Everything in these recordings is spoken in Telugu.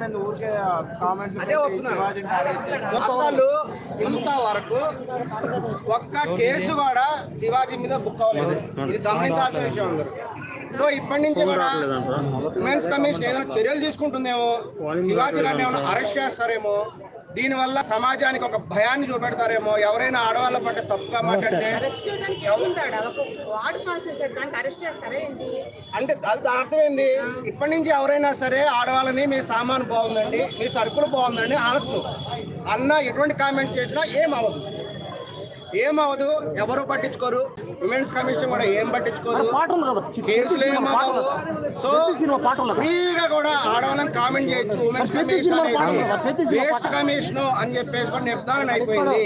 మీద ఊరికే కామెంట్లు అదే అసలు ఇంతవరకు ఒక్క కేసు కూడా శివాజీ మీద బుక్ అవ్వలేదు. ఇది గమనించాల్సిన విషయం అందరూ. సో ఇప్పటి నుంచి కూడా ఉమెన్స్ కమిషన్ ఏదైనా చర్యలు తీసుకుంటుందేమో? శివాజీ గారిని ఏమైనా అరెస్ట్ చేస్తారేమో? దీనివల్ల సమాజానికి ఒక భయాన్ని చూపెడతారేమో. ఎవరైనా ఆడవాళ్ళ పట్ల తప్పుగా మాట్లాడితే అంటే అది దాని అర్థం ఏంది ఇప్పటి నుంచి ఎవరైనా సరే ఆడవాళ్ళని మీ సామాన్ బాగుందండి మీ సరుకులు బాగుందండి అనొచ్చు. అన్న ఎటువంటి కామెంట్ చేసినా ఏం అవ్వదు ఏం అవ్వదు ఎవరు పట్టించుకోరు ఉమెన్స్ కమిషన్ కూడా ఏం పట్టించుకోరు పాట ఉంది కదా కేసులు ఏం అవ్వవు సో సినిమా పాట ఫ్రీగా కూడా ఆడవాళ్ళని కామెంట్ చేయొచ్చు ఉమెన్స్ కమిషన్ వేస్ట్ కమిషన్ అని చెప్పేసి కూడా నిర్ధారణ అయిపోయింది.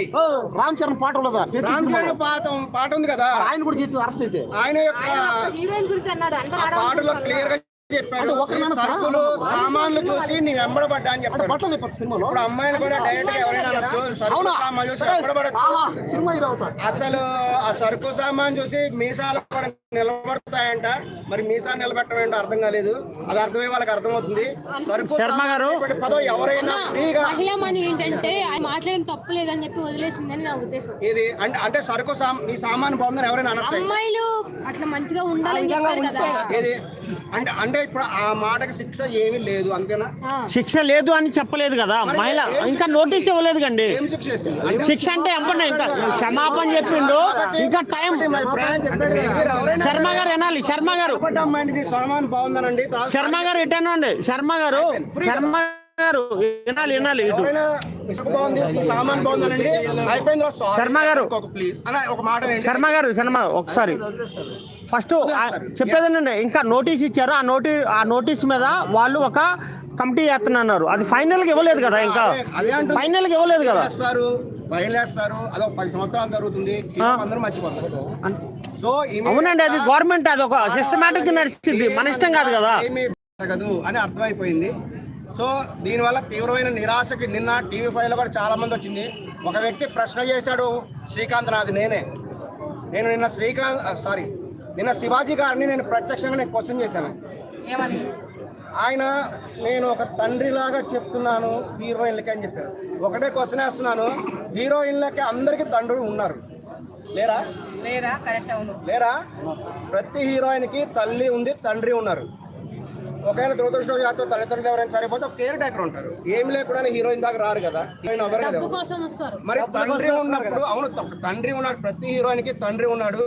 రామ్ చరణ్ పాట ఉండదా రామ్. చరణ్ పాట పాట ఉంది కదా. ఆయన కూడా చేసి అరెస్ట్ అయితే. ఆయన యొక్క హీరోయిన్ గురించి అన్నాడు అందరూ ఆ పాటలో క్లియర్గా చెప్పారు సరుకులు సామాన్లు చూసి నీ వెంబడబడ్డా అని అంటే చెప్పారు బట్టలు చెప్పారు సినిమాలో. ఇప్పుడు అమ్మాయిలు కూడా డైరెక్ట్గా ఎవరైనా అనొచ్చు సరుకు సామాన్ చూసి వెంబడబడచ్చు సినిమా హీరో అసలు ఆ సరుకు సామాన్ చూసి మీసాలు కూడా నిలబడతాయంట. మరి మీసాలు నిలబెట్టడం ఏంటో అర్థం కాలేదు. అది అర్థమై వాళ్ళకి అర్థమవుతుంది. సరుకు శర్మ గారు. సామాన్ పదం ఎవరైనా ఫ్రీగా మహిళా మని ఏంటంటే మాట్లాడిన తప్పు లేదని చెప్పి వదిలేసిందని నా ఉద్దేశం. ఇది అంటే అంటే సరుకు సామ్ నీ సామాన్ బాగుందని ఎవరైనా అనొచ్చు? అమ్మాయిలు అట్లా మంచిగా ఉండాలని చెప్పారు కదా. ఏది? అంటే అంటే ఇప్పుడు ఆ మాటకి శిక్ష ఏమీ లేదు అంతేనా. శిక్ష లేదు అని చెప్పలేదు కదా మహిళ ఇంకా నోటీస్ ఇవ్వలేదు కండి ఏం శిక్ష? అంటే శిక్ష అంటే ఎంపన్నా ఇంకా క్షమాపణ చెప్పిండు ఇంకా టైం శర్మ గారు వినాలి శర్మ గారు. శర్మ గారు ఇటను అండి శర్మ గారు శర్మ గారు వినాలి వినాలి శర్మ గారు. ప్లీజ్ అన్న ఒక మాట ఏంటి? శర్మ గారు శర్మ ఒకసారి. ఫస్ట్ చెప్పేదేనండి ఇంకా నోటీస్ ఇచ్చారు. ఆ నోటీ ఆ నోటీస్ మీద వాళ్ళు ఒక కమిటీ చేస్తున్నారు అది ఫైనల్గా ఇవ్వలేదు కదా ఇంకా. అదే అంటుంది. ఫైనల్గా ఇవ్వలేదు కదా. వేస్తారు అది పది సంవత్సరాలు జరుగుతుంది. అందరూ మర్చిపోతారు. సో అవునండి అది గవర్నమెంట్ అది ఒక సిస్టమేటిక్ నడిచింది మన ఇష్టం కాదు కదా. అని అర్థమైపోయింది. సో దీనివల్ల తీవ్రమైన నిరాశకి నిన్న టీవీ ఫైవ్లో కూడా చాలా మంది వచ్చింది. ఒక వ్యక్తి ప్రశ్న చేశాడు శ్రీకాంత్ నాది నేనే. నేను నిన్న శ్రీకాంత్ సారీ నిన్న శివాజీ గారిని నేను ప్రత్యక్షంగా నేను క్వశ్చన్ చేశాను. ఏమని? ఆయన నేను ఒక తండ్రిలాగా చెప్తున్నాను హీరోయిన్లకి అని చెప్పారు. ఒకటే క్వశ్చన్ వేస్తున్నాను హీరోయిన్లకి అందరికీ తండ్రులు ఉన్నారు. లేరా? లేరా? కరెక్ట్ అవును లేరా? ప్రతి హీరోయిన్కి తల్లి ఉంది తండ్రి ఉన్నారు. ఒకవేళ దురదృష్టవశాత్తు తల్లిదండ్రులు ఎవరైనా సరిపోతే ఒక కేర్ టేకర్ ఉంటారు. ఏం లేకుండా హీరోయిన్ దాకా రారు కదా. మరి తండ్రి ఉన్నప్పుడు అవును తండ్రి ఉన్నాడు ప్రతి హీరోయిన్కి తండ్రి ఉన్నాడు.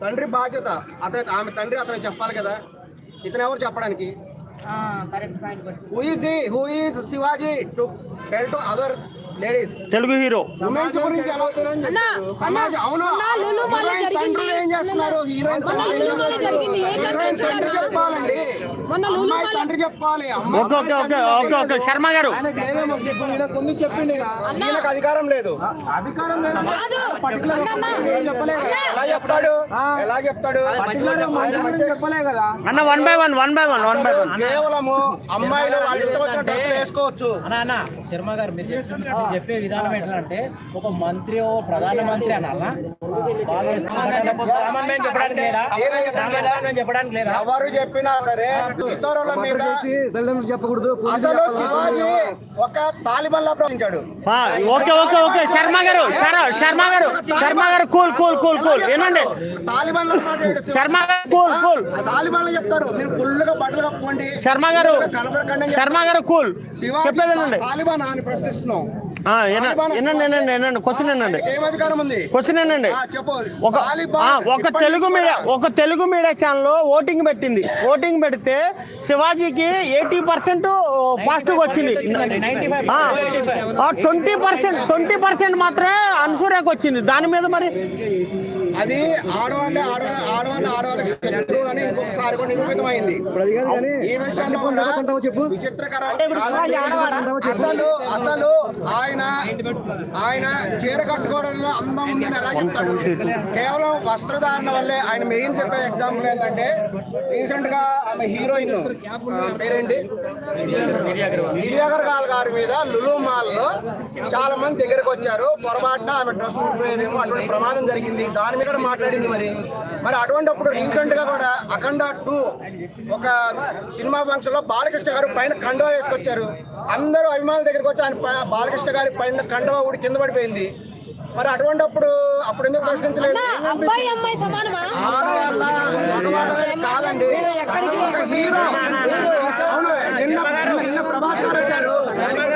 తండ్రి బాధ్యత అతని ఆమె తండ్రి అతనికి చెప్పాలి కదా. ఇతను ఎవరు చెప్పడానికి? Who is who is Shivaji to tell to other Telugu hero? తండ్రి చెప్పాలి. Okay okay okay okay okay Sharma garu. ఈయనకు అధికారం లేదు. అధికారం అన్న, అన్న. ఏం చెప్పలేదు. ఎలా చెప్తాడు? ఎలా చెప్తాడు? చెప్పలే కదా. అన్న one by one one by one one by one కేవలము అమ్మాయిలు వాళ్ళు ఇష్టం వచ్చిన డ్రెస్సులు వేసుకోవచ్చు. అన్నా అన్న శర్మ గారు మీరు చెప్పే విధానం ఎట్లా అంటే ఒక మంత్రి ఓ ప్రధానమంత్రి అనాలా? ఎవరు చెప్పినా సరే ఇతరుల మీద చెప్పకూడదు అసలు శివాజీ ఒక తాలిబాన్ లా ప్రవర్తించాడు. ఆ, ఓకే ఓకే ఓకే. శర్మ గారు శర- Sharma garu Sharma garu cool cool cool cool. వినండి. Taliban. Sharma garu cool cool. తాలిబాన్లో చెప్తారు. మీరు ఫుల్గా బట్టలు కప్పుకోండి. శర్మ గారు శర్మ గారు కూల్. చెప్పేదేనండి తాలిబాన్ అని ప్రశ్నిస్తున్నాం. వినండి వినండి వినండి క్వశ్చన్ వినండి. ఏం అధికారం ఉంది? క్వశ్చన్ చెప్పు ఒక ఒక తెలుగు మీడియా ఒక తెలుగు మీడియా ఛానల్ ఓటింగ్ పెట్టింది. ఓటింగ్ పెడితే శివాజీకి ఎయిటీ పర్సెంట్ పాజిటివ్ వచ్చింది. ట్వంటీ పర్సెంట్ ట్వంటీ పర్సెంట్ మాత్రమే అన్సూర్యకు వచ్చింది. దాని మీద మరి? అది ఆడవాళ్ళే ఆడవాళ్ళ ఆడవాళ్ళ ఆడవాళ్ళకి శత్రువు అని ఇంకొకసారి కూడా నిరూపితమైంది. ఈ విషయంలో కూడా విచిత్రకరం. కాదండి. అసలు అసలు ఆయన ఆయన చీర కట్టుకోవడంలో అందం ఉందని ఎలా చెప్తాడు? కేవలం వస్త్రధారణ వల్లే ఆయన మెయిన్ చెప్పే ఎగ్జాంపుల్ ఏంటంటే రీసెంట్గా ఆమె హీరోయిన్ పేరేంటి? గాల్ గారి మీద లులు మాల్లో చాలా మంది దగ్గరకు వచ్చారు పొరపాటున ఆమె డ్రెస్ ఊడిపోయేదేమో అటువంటి ప్రమాదం జరిగింది. దాని మీద కూడా మాట్లాడింది మరి. మరి అటువంటిప్పుడు రీసెంట్గా కూడా అఖండ టూ ఒక సినిమా ఫంక్షన్లో బాలకృష్ణ గారు పైన కండువా వేసుకొచ్చారు. అందరూ అభిమానుల దగ్గరికి వచ్చి ఆయన బాలకృష్ణ గారి పైన కండువా ఊడి కింద పడిపోయింది. మరి అటువంటిప్పుడు అప్పుడు ఎందుకు ప్రశ్నించలేదు? కాదండి. హీరో. అవును, నిన్న నిన్న ప్రభాస్ గారు వచ్చారు.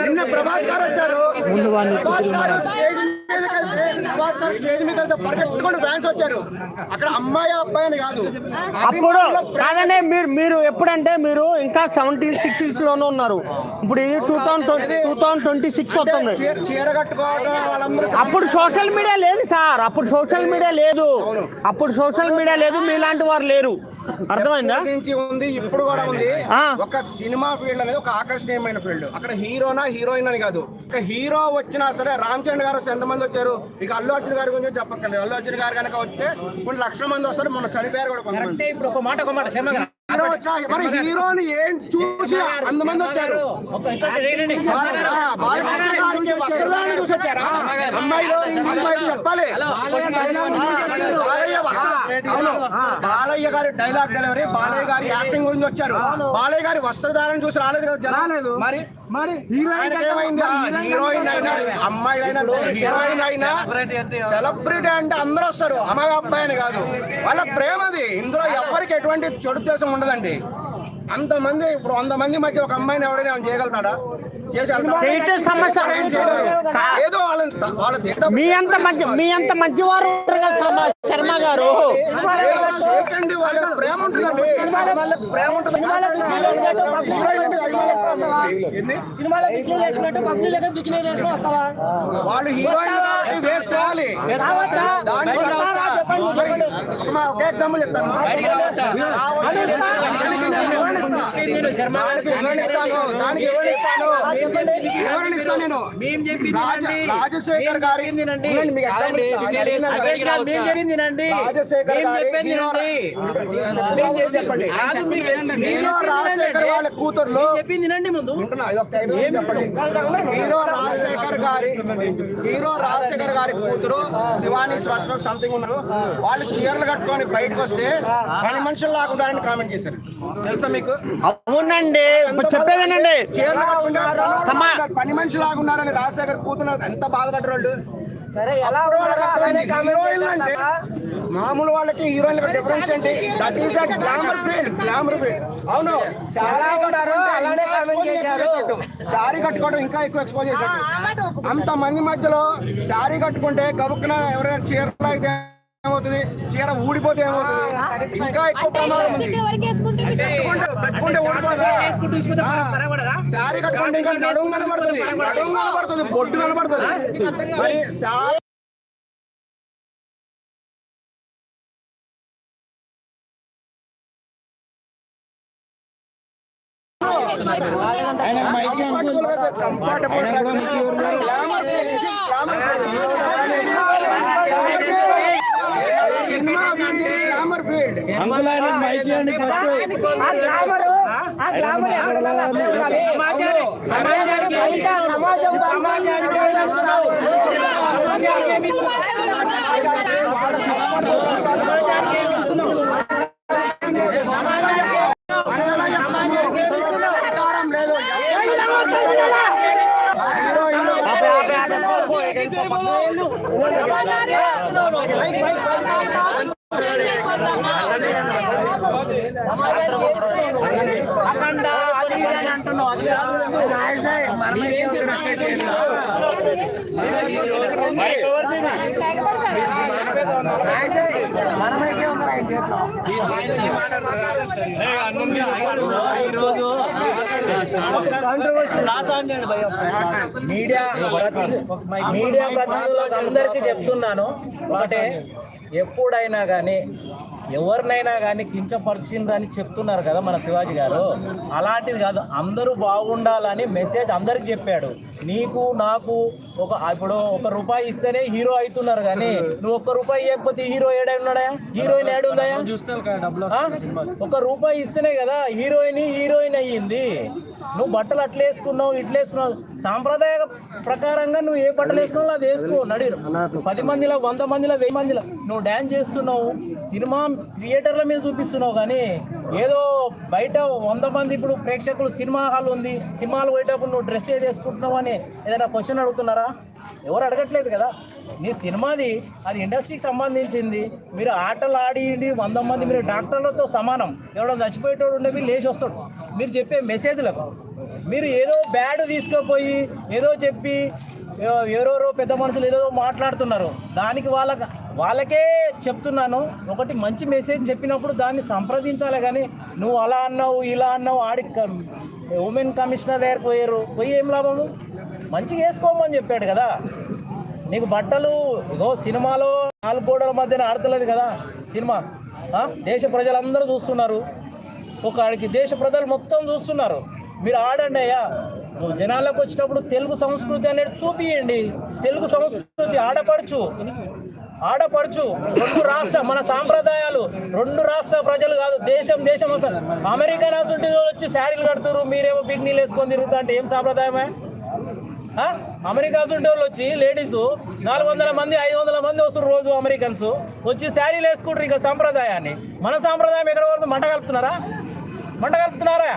నిన్న ప్రభాస్ గారు వచ్చారు. ప్రభాస్ గారు స్టేజ్ మీద వెళ్తే ప్రభాస్ గారు స్టేజ్ మీద వెళ్తే పరిగెట్టుకొని ఫ్యాన్స్ వచ్చారు. అక్కడ అమ్మాయి అబ్బాయి అని కాదు. అప్పుడు కాదండి మీరు మీరు ఎప్పుడంటే మీరు ఇంకా సెవెంటీన్ సిక్స్లోనే ఉన్నారు. ఇప్పుడు ఇది two thousand two thousand twenty six వస్తుంది. చీర చీర కట్టుకోవడం వాళ్ళందరూ అప్పుడు సోషల్ మీడియా లేదు సార్. అప్పుడు సోషల్ మీడియా లేదు. అప్పుడు సోషల్ మీడియా లేదు మీలాంటి వారు లేరు. అర్థమైందా? నుంచి ఉంది ఇప్పుడు కూడా ఉంది. ఒక సినిమా ఫీల్డ్ అనేది ఒక ఆకర్షణీయమైన ఫీల్డ్. అక్కడ హీరోనా హీరోయిన్ అని కాదు. ఒక హీరో వచ్చినా సరే రామ్ చరణ్ గారు ఎంతమంది వచ్చారు? ఇక అల్లు అర్జున్ గారి గురించి చెప్పక్కర్లేదు. అల్లు అర్జున్ గారు కనుక వస్తే కొన్ని లక్షల మంది వస్తారు. మొన్న చనిపోయారు కూడా ఇప్పుడు ఒక మాట ఒక మాట శర్మ మరి హీరోని ఏం చూసి అంతమంది వచ్చారు? వస్త్రధారణ చూసి వచ్చారా అమ్మాయిలు అమ్మాయిలు చెప్పాలి. బాలయ్య వస్త్ర అవును. బాలయ్య గారి డైలాగ్ డెలివరీ బాలయ్య గారి యాక్టింగ్ గురించి వచ్చారు. బాలయ్య గారి వస్త్రధారణ చూసి రాలేదు కదా జనం? మరి? మరి ఆయనకి ఏమైంది? హీరోయిన్ అయినా అమ్మాయి అయినా హీరోయిన్ అయినా సెలబ్రిటీ అంటే అందరూ వస్తారు. అమ్మాయి అబ్బాయి అని కాదు. వాళ్ళ ప్రేమది. ఇందులో ఎవరికి ఎటువంటి చెడు ఉద్దేశం ఉండదండి అంతమంది ఇప్పుడు వంద మంది మధ్య ఒక అమ్మాయిని ఎవరైనా ఏమైనా చేయగలుగుతాడా? చేయటం సమస్య. ఏదో ఏదో మీ అంత మంచి మీ అంత మంచి వారు శర్మ- గారు. చేయకండి, వాళ్ళ ప్రేమ వాళ్ళు హీరోయిన్ వేసుకోవాలి ఒక- ఎగ్జాంపుల్ చెప్తాను. దానికి నేను. రాజశేఖర్ గారి. రాజశేఖర్ చెప్పండి. వాళ్ళ కూతుర్లు. హీరో రాజశేఖర్ గారి హీరో రాజశేఖర్ గారి కూతురు శివాని స్వర్గం సంథింగ్ ఉన్నారు. వాళ్ళు చీరలు కట్టుకొని బయటకు వస్తే పని మనుషులు లాగుండారని కామెంట్ చేశారు. తెలుసా మీకు? అవునండి. చెప్పేదేనండి చీరలు సమా- పని మనిషి లాగున్నారని రాజశేఖర్ కూతురు ఎంత బాధపడ్డారు వాళ్ళు? సరే ఎలా అంటే మామూలు వాళ్ళకి హీరోయిన్ డిఫరెన్స్ ఏంటి? That is a glamour field glamour field అవును చాలా ఉన్నారు అలానే కామెంట్ చేశారు. శారీ కట్టుకోవడం ఇంకా ఎక్కువ ఎక్స్పోజ్ చేశారు అంత మంది మధ్యలో శారీ కట్టుకుంటే గబుక్కున ఎవరైనా చీర లాగితే ఏమవుతుంది? చీర ఊడిపోతే ఏమవుతుంది? ఇంకా ఎక్కువ ప్రమాదం? శారీ కట్టుకుంటే ఇంకా నడుము కనబడుతుంది. నడుము కనబడుతుంది. బొట్టు కనబడుతుంది. మరి శారీ కంఫర్టబుల్ గ్లామర్ ఫీల్డ్ అధికారం లేదు హీరోయిన్లు చేంజ్ అయిపోతామా అఖండ అది ఇది అని అంటున్నావు అది కాదు. మీరేం ఈరోజు మీడియా మీడియా ప్రతినిధులకు అందరికీ చెప్తున్నాను. ఒకటే ఎప్పుడైనా కానీ ఎవరినైనా కానీ కించపరిచిందని చెప్తున్నారు కదా మన శివాజీ గారు. అలాంటిది కాదు అందరూ బాగుండాలని మెసేజ్ అందరికి చెప్పాడు. నీకు నాకు ఒక ఇప్పుడు ఒక రూపాయి ఇస్తేనే హీరో అవుతున్నారు కానీ నువ్వు ఒక్క రూపాయి ఇవ్వకపోతే హీరో ఏడై ఉన్నాడా? హీరోయిన్ ఏడుందా? ఒక రూపాయి ఇస్తేనే కదా హీరోయిన్ హీరోయిన్ అయ్యింది. నువ్వు బట్టలు అట్లా వేసుకున్నావు ఇట్లా వేసుకున్నావు. సాంప్రదాయ ప్రకారంగా నువ్వు ఏ బట్టలు వేసుకున్నావు అది వేసుకో. నడి పది మందిలో వంద మందిలో వెయ్యి మందిలో. నువ్వు డ్యాన్స్ చేస్తున్నావు సినిమా థియేటర్ల మీద చూపిస్తున్నావు కానీ ఏదో బయట వంద మంది ఇప్పుడు ప్రేక్షకులు సినిమా హాల్ ఉంది సినిమాలు పోయేటప్పుడు నువ్వు డ్రెస్ ఏది వేసుకుంటున్నావు అని ఏదైనా క్వశ్చన్ అడుగుతున్నారా? ఎవరు అడగట్లేదు కదా? మీ సినిమాది అది ఇండస్ట్రీకి సంబంధించింది. మీరు ఆటలు ఆడియండి వంద మంది మీరు డాక్టర్లతో సమానం. ఎవడో చచ్చిపోయేటోడు ఉండే మీరు లేచి వస్తాడు. మీరు చెప్పే మెసేజ్లకు మీరు ఏదో బ్యాడ్ తీసుకుపోయి ఏదో చెప్పి ఎవరెవరో పెద్ద మనుషులు ఏదో మాట్లాడుతున్నారు. దానికి వాళ్ళకి వాళ్ళకే చెప్తున్నాను. ఒకటి మంచి మెసేజ్ చెప్పినప్పుడు దాన్ని సంప్రదించాలి కానీ నువ్వు అలా అన్నావు ఇలా అన్నావు ఆడి ఉమెన్ కమిషనర్ దగ్గర పోయారు. పోయి ఏం లాభము? మంచిగా వేసుకోమని చెప్పాడు కదా. నీకు బట్టలు ఇదో సినిమాలో నాలుగు గోడల మధ్యన ఆడతలేదు కదా సినిమా. దేశ ప్రజలందరూ చూస్తున్నారు. ఒక ఆడికి దేశ ప్రజలు మొత్తం చూస్తున్నారు. మీరు ఆడండి అయ్యా. నువ్వు జనాలకు వచ్చినప్పుడు తెలుగు సంస్కృతి అనేది చూపియండి. తెలుగు సంస్కృతి ఆడపడుచు. ఆడపడుచు. రెండు రాష్ట్ర మన సాంప్రదాయాలు రెండు రాష్ట్ర ప్రజలు కాదు దేశం దేశం అసలు అమెరికా అసలు వచ్చి శారీలు కడుతున్నారు మీరేమో బిగ్నీలు వేసుకొని తిరుగుతా అంటే ఏం సాంప్రదాయమే? అమెరికా ఉండే వాళ్ళు వచ్చి లేడీస్ నాలుగు వందల మంది ఐదు వందల మంది వస్తారు రోజు అమెరికన్స్. వచ్చి శారీలు వేసుకుంటారు ఇక సాంప్రదాయాన్ని. మన సాంప్రదాయం ఎక్కడ వరకు మంట కలుపుతున్నారా? మంట కలుపుతున్నారా?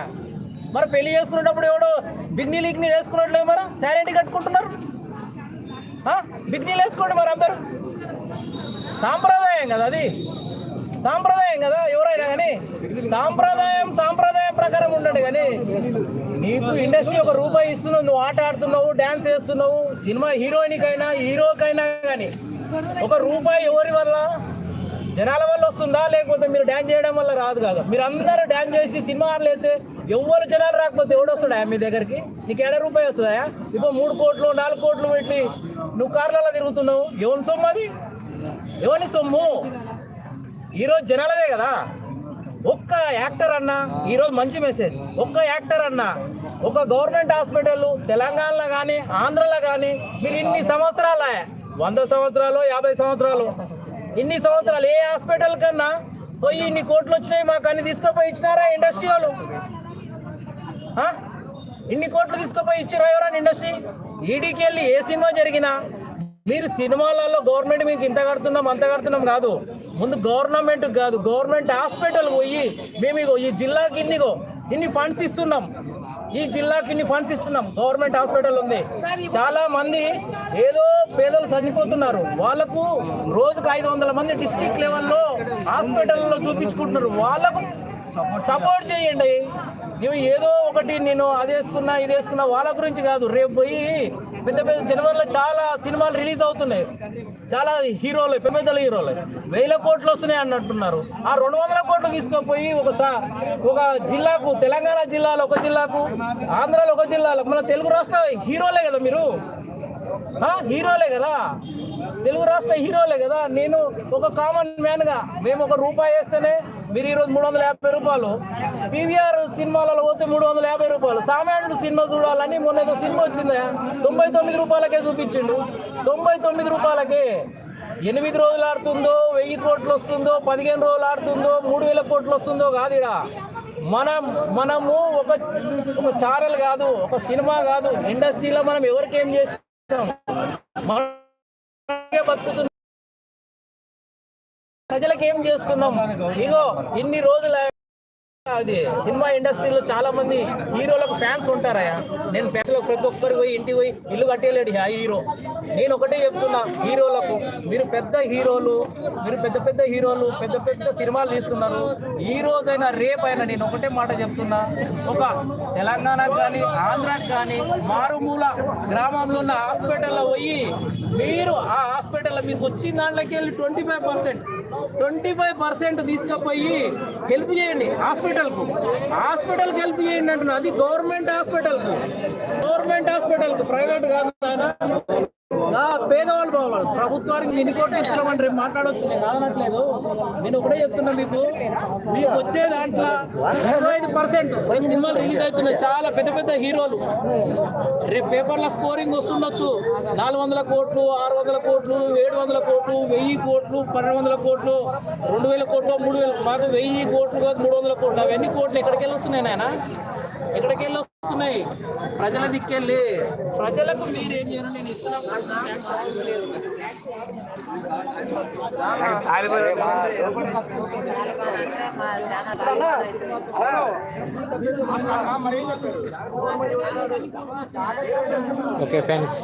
మరి పెళ్ళి చేసుకునేటప్పుడు ఎవడో బిగ్నీ లిగ్నీ వేసుకున్నట్లేదు మరి? శారీ ఏంటి కట్టుకుంటున్నారు? బిగ్నీలు వేసుకోండి మరి అందరూ. సాంప్రదాయం కదా అది. సాంప్రదాయం కదా ఎవరైనా కానీ. సాంప్రదాయం సాంప్రదాయం ప్రకారం ఉండండి కానీ నీకు ఇండస్ట్రీ ఒక రూపాయి ఇస్తున్నావు నువ్వు ఆట ఆడుతున్నావు డ్యాన్స్ చేస్తున్నావు సినిమా హీరోయిన్కైనా హీరోకైనా కానీ ఒక రూపాయి ఎవరి వల్ల? జనాల వల్ల వస్తుందా? లేకపోతే మీరు డ్యాన్స్ చేయడం వల్ల రాదు కాదు? మీరు అందరూ డ్యాన్స్ చేసి సినిమా ఆడలేస్తే ఎవరు జనాలు రాకపోతే ఎవడు వస్తాడా మీ దగ్గరికి? నీకు ఏడా రూపాయి వస్తుందా? ఇప్పుడు మూడు కోట్లు నాలుగు కోట్లు పెట్టి నువ్వు కార్లలో తిరుగుతున్నావు. ఎవరి సొమ్ము అది? ఎవరి సొమ్ము? ఈరోజు జనాలదే కదా. ఒక్క యాక్టర్ అన్న ఈరోజు మంచి మెసేజ్ ఒక్క యాక్టర్ అన్న ఒక గవర్నమెంట్ హాస్పిటల్ తెలంగాణలో కానీ ఆంధ్రలో కానీ మీరు ఇన్ని సంవత్సరాల వంద సంవత్సరాలు యాభై సంవత్సరాలు ఇన్ని సంవత్సరాలు ఏ హాస్పిటల్ కన్నా పోయి ఇన్ని కోట్లు వచ్చినాయి మాకు అన్ని తీసుకుపోయి ఇచ్చినారా ఇండస్ట్రీ వాళ్ళు? ఇన్ని కోట్లు తీసుకుపోయి ఇచ్చారా ఎవరైనా ఇండస్ట్రీ ఈడీకి వెళ్ళి ఏ సినిమా జరిగినా మీరు సినిమాలలో గవర్నమెంట్ మీకు ఇంత కడుతున్నాం అంత కడుతున్నాం కాదు. ముందు గవర్నమెంట్ కాదు గవర్నమెంట్ హాస్పిటల్ పోయి మేము ఇగో ఈ జిల్లాకి ఇన్నిగో ఇన్ని ఫండ్స్ ఇస్తున్నాం. ఈ జిల్లాకి ఇన్ని ఫండ్స్ ఇస్తున్నాం. గవర్నమెంట్ హాస్పిటల్ ఉంది. చాలా మంది ఏదో పేదలు చనిపోతున్నారు. వాళ్ళకు రోజుకు ఐదు వందల మంది డిస్టిక్ లెవెల్లో హాస్పిటల్లో చూపించుకుంటున్నారు. వాళ్ళకు సపోర్ట్ చేయండి. నువ్వు ఏదో ఒకటి నేను అది వేసుకున్నా ఇది వేసుకున్నా వాళ్ళ గురించి కాదు. రేపు పోయి పెద్ద పెద్ద జనవరిలో చాలా సినిమాలు రిలీజ్ అవుతున్నాయి. చాలా హీరోలు పెద్ద పెద్ద హీరోలు. వేల కోట్లు వస్తున్నాయి అన్నట్టున్నారు. ఆ రెండు వందల కోట్లు తీసుకుపోయి ఒక ఒక జిల్లాకు తెలంగాణ జిల్లాలో ఒక జిల్లాకు ఆంధ్రాలో ఒక జిల్లాలో మన తెలుగు రాష్ట్ర హీరోలే కదా మీరు? హీరోలే కదా? తెలుగు రాష్ట్ర హీరోలే కదా? నేను ఒక కామన్ మ్యాన్గా మేము ఒక రూపాయి వేస్తేనే మీరు ఈరోజు మూడు వందల యాభై రూపాయలు. పీవీఆర్ సినిమాలలో పోతే మూడు వందల యాభై రూపాయలు. సామాన్యుడు సినిమా చూడాలని మొన్న ఏదో సినిమా వచ్చిందా. తొంభై తొమ్మిది రూపాయలకే చూపించిండు. తొంభై తొమ్మిది రూపాయలకే. ఎనిమిది రోజులు ఆడుతుందో వెయ్యి కోట్లు వస్తుందో పదిహేను రోజులు ఆడుతుందో మూడు వేల కోట్లు వస్తుందో కాదు మనం మనము ఒక ఒక ఛానల్ కాదు ఒక సినిమా కాదు ఇండస్ట్రీలో మనం ఎవరికి ఏం చేస్తాం బతుకుతుంది బతుకుతున్నాం. ప్రజలకు ఏం చేస్తున్నాం? ఇగో ఇన్ని రోజులు అది సినిమా ఇండస్ట్రీలో చాలా మంది హీరోలకు ఫ్యాన్స్ ఉంటారయ్యా. నేను ఫ్యాన్స్లో ప్రతి ఒక్కరు పోయి ఇంటికి పోయి ఇల్లు కట్టేయలేడు ఆ హీరో. నేను ఒకటే చెప్తున్నా హీరోలకు మీరు పెద్ద హీరోలు మీరు పెద్ద పెద్ద హీరోలు పెద్ద పెద్ద సినిమాలు తీస్తున్నారు. ఈ రోజైనా రేపైనా నేను ఒకటే మాట చెప్తున్నా ఒక తెలంగాణకు కానీ ఆంధ్రాకి కానీ మారుమూల గ్రామంలో ఉన్న హాస్పిటల్లో పోయి మీరు ఆ హాస్పిటల్లో మీకు వచ్చిన దాంట్లోకి వెళ్ళి twenty five percent twenty five percent తీసుకుపోయి హెల్ప్ చేయండి. హాస్పిటల్ హాస్పిటల్కు. హాస్పిటల్కి హెల్ప్ చేయండి అంటున్నా. అది గవర్నమెంట్ హాస్పిటల్కు. గవర్నమెంట్ హాస్పిటల్కు ప్రైవేట్ కాదు పేదవాళ్ళు బాగుపడదు ప్రభుత్వానికి ఎన్ని కోట్లు ఇస్తున్నామని రేపు మాట్లాడవచ్చు నేను కాదనట్లేదు. నేను ఒకటే చెప్తున్నా మీకు. మీకు వచ్చే దాంట్లో ఇరవై ఐదు పర్సెంట్ సినిమాలు రిలీజ్ అవుతున్నాయి. చాలా పెద్ద పెద్ద హీరోలు. రేపు పేపర్ల స్కోరింగ్ వస్తుండొచ్చు. నాలుగు వందల కోట్లు ఆరు వందల కోట్లు ఏడు వందల కోట్లు వెయ్యి కోట్లు పన్నెండు వందల కోట్లు రెండు వేల కోట్లు మూడు వేల మాకు వెయ్యి కోట్లు కాదు మూడు వందల కోట్లు. అవన్నీ కోట్లు ఎక్కడికి వెళ్ళి వస్తున్నాయి నాయన? ఎక్కడికి వెళ్ళి వస్తున్నాయి. ప్రజల దిక్కెళ్ళి. ప్రజలకు మీరేం చేయను నేను ఓకే ఫ్రెండ్స్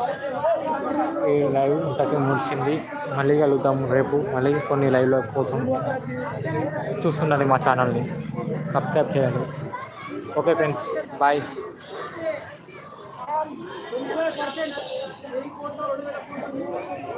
ఈ లైవ్ ఇంతకి ముగిసింది. మళ్ళీ కలుగుతాం రేపు మళ్ళీ కొన్ని లైవ్ల కోసం చూస్తుండండి మా ఛానల్ని. సబ్స్క్రైబ్ చేయండి. Okay friends bye. పర్సెంట్ వెయ్యి కోట్ల రెండు వేల కోట్ల